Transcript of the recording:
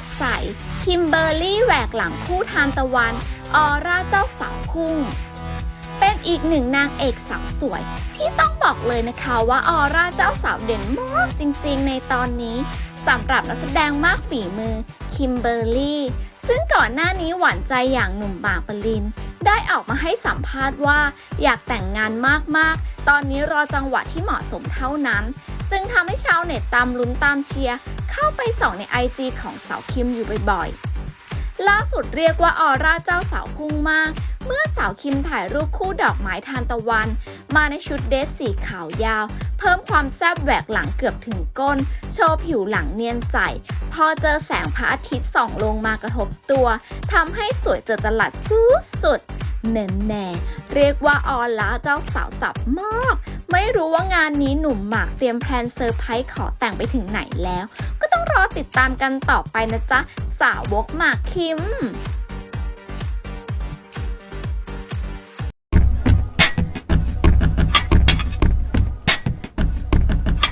ดใส คิมเบอร์รี่แหวกหลังคู่ทานตะวัน ออร่าเจ้าสาวพุ่ง เป็นอีกหนึ่งนางเอกสาวสวย ที่ต้องบอกเลยนะคะว่าออร่าเจ้าสาวเด่นมากจริงๆ ในตอนนี้สำหรับนักแสดงมากฝีมือ คิมเบอร์รี่ ซึ่งก่อนหน้านี้หวานใจอย่างหนุ่มบากปลิน ได้ออกมาให้สัมภาษณ์ว่า อยากแต่งงานมากๆ ตอนนี้รอจังหวะที่เหมาะสมเท่านั้น จึงทำให้ชาวเน็ตตามลุ้นตามเชียร์เข้าไปส่องในไอจีของสาวคิมอยู่บ่อยๆ ล่าสุดเรียกว่าออร่าเจ้าสาวพุ่งมาก เมื่อสาวคิมถ่ายรูปคู่ดอกไม้ทานตะวัน มาในชุดเดรสสีขาวยาว เพิ่มความแซ่บแหวกหลังเกือบถึงก้น โชว์ผิวหลังเนียนใส พอเจอแสงพระอาทิตย์ส่องลงมากระทบตัวทำให้สวยเจอจลัดสุดๆแม่แม่เรียกว่าออล่าเจ้าสาวจับมาก ไม่รู้ว่างานนี้หนุ่มหมากเตรียมแพลนเซอร์ไพรส์ขอแต่งไปถึงไหนแล้ว รอติดตามกันต่อไปนะจ๊ะ สาวกหมากคิม